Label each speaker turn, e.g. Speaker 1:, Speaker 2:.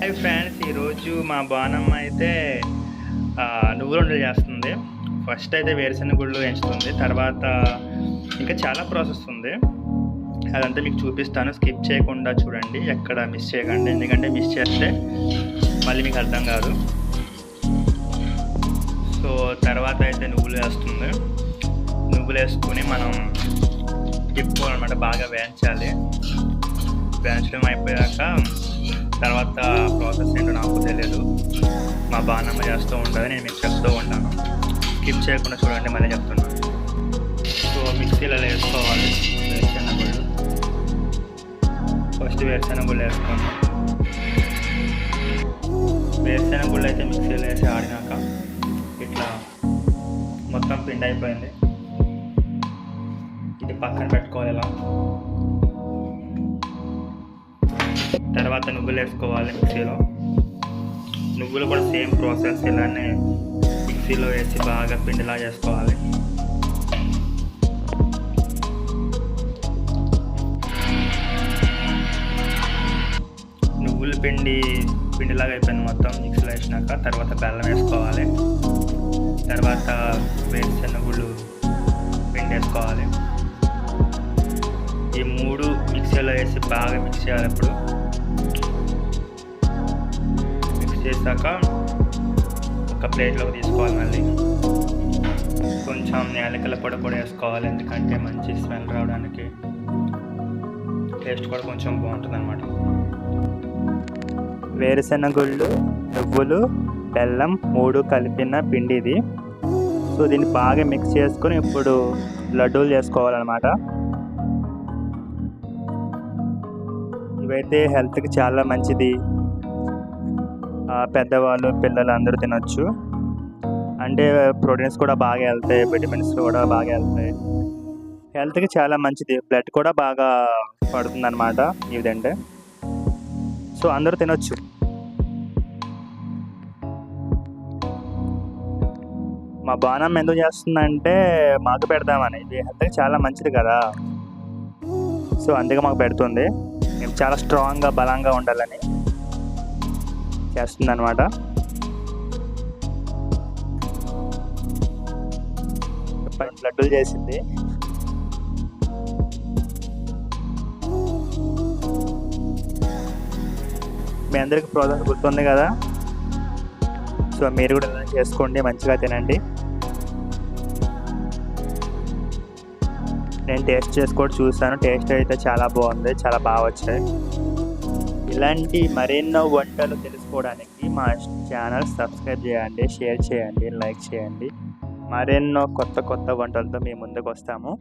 Speaker 1: Hi friends ఈరోజు మా బాణమ్మ అయితే నువ్వులు నువ్వుల ఉండలు చేస్తుంది. ఫస్ట్ అయితే వేరుశెనగ గుళ్ళు ఎంచుతుంది తర్వాత ఇంకా చాలా ప్రాసెస్ ఉంది. అదంతా మీకు చూపిస్తాను. స్కిప్ చేయకుండా చూడండి. ఎక్కడ మిస్ చేయకండి. ఎందుకంటే మిస్ చేస్తే మళ్ళీ మీకు అర్థం కాదు. సో తర్వాత అయితే నువ్వులు వేస్తుంది. నువ్వులు వేసుకుని మనం తిప్పుకోవాలన్నమాట బాగా వేయించాలి. వేయించడం అయిపోయాక తర్వాత ప్రాసెస్ ఏంటో నాకు తెలియదు. మా బాణమ్మ చేస్తూ ఉంటుంది నేను మీకు చెప్తూ ఉంటాను. స్కిప్ చేయకుండా చూడండి మళ్ళీ చెప్తున్నాను సో మిక్సీలో వేసుకోవాలి. వేరుశెనగుళ్ళు ఫస్ట్ వేరుశెనగుళ్ళు వేసుకున్నాం. వేరుశెనగుళ్ళు అయితే మిక్సీలో వేసి ఆడినాక ఇట్లా మొత్తం పిండి అయిపోయింది. ఇది పక్కన పెట్టుకోవాలి ఇలా తర్వాత నువ్వులు వేసుకోవాలి మిక్సీలో. నువ్వులు కూడా సేమ్ ప్రాసెస్ ఇలానే మిక్సీలో వేసి బాగా పిండిలా చేసుకోవాలి. నువ్వుల పిండి పిండిలాగా అయిపోయింది మొత్తం మిక్సీలో వేసినాక తర్వాత బెల్లం వేసుకోవాలి. తర్వాత వేరుశనగుళ్ళు పిండి వేసుకోవాలి. ఈ మూడు మిక్సీలో వేసి బాగా మిక్స్ చేయాలి ఇప్పుడు. చేశాక ఒక ప్లేట్లోకి తీసుకోవాలి మళ్ళీ. కొంచెం యాలకల పొడి కూడా వేసుకోవాలి ఎందుకంటే మంచి స్మెల్ రావడానికి టేస్ట్ కూడా కొంచెం బాగుంటుంది అనమాట వేరుశెనగుళ్ళు నువ్వులు బెల్లం మూడు కలిపిన పిండి ఇది. సో దీన్ని బాగా మిక్స్ చేసుకొని ఇప్పుడు లడ్డూలు చేసుకోవాలన్నమాట. ఇవైతే హెల్త్కి చాలా మంచిది. పెద్దవాళ్ళు పిల్లలు అందరూ తినొచ్చు. అంటే ప్రోటీన్స్ కూడా బాగా వెళ్తాయి విటమిన్స్ కూడా బాగా వెళ్తాయి. హెల్త్కి చాలా మంచిది. బ్లడ్ కూడా బాగా పడుతుంది అనమాట ఇదంటే సో అందరూ తినొచ్చు. మా బాణం ఎందుకు చేస్తుందంటే మాకు పెడదామని. ఇది హెల్త్కి చాలా మంచిది కదా. సో అందుకే మాకు పెడుతుంది. మేము చాలా స్ట్రాంగ్గా బలంగా ఉండాలని. చేస్తుంది అనమాట లడ్డూలు చేసింది. మీ అందరికి ప్రాసెస్ గుర్తుంది కదా? సో మీరు కూడా ఇలా చేసుకోండి మంచిగా తినండి. నేను టేస్ట్ చేసుకోవడం చూసాను టేస్ట్ అయితే చాలా బాగుంది చాలా బాగా వచ్చాయి ఇలాంటి మరెన్నో వంటలు తెలుసుకోవడానికి మా ఛానల్ సబ్స్క్రైబ్ చేయండి షేర్ చేయండి లైక్ చేయండి. మరెన్నో కొత్త కొత్త వంటలతో మేము ముందుకు వస్తాము